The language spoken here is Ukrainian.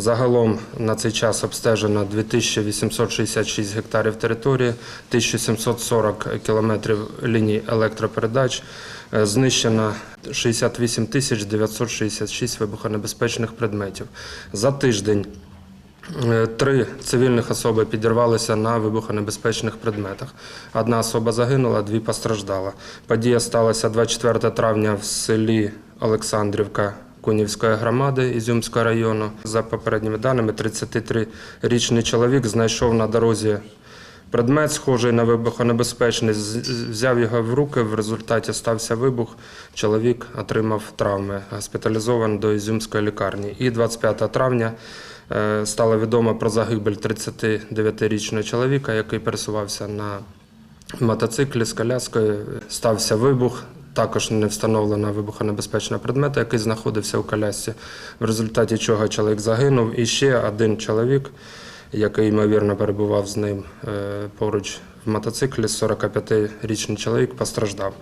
Загалом на цей час обстежено 2866 гектарів території, 1740 кілометрів ліній електропередач, Е, знищено 68 тисяч 966 вибухонебезпечних предметів. За тиждень Е, Три цивільних особи підірвалися на вибухонебезпечних предметах. Одна особа загинула, дві постраждала. Подія сталася 24 травня в селі Олександрівка Кунівської громади Ізюмського району. За попередніми даними, 33-річний чоловік знайшов на дорозі предмет, схожий на вибухонебезпечний, взяв його в руки. В результаті стався вибух. Чоловік отримав травми, госпіталізований до Ізюмської лікарні. І 25 травня е, стало відомо про загибель 39-річного чоловіка, який пересувався на мотоциклі з коляскою. Стався вибух. Також не встановлено вибухонебезпечного предмета, який знаходився у колясці, в результаті чого чоловік загинув. І ще один чоловік, який ймовірно перебував з ним е, поруч в мотоциклі, 45-річний чоловік постраждав.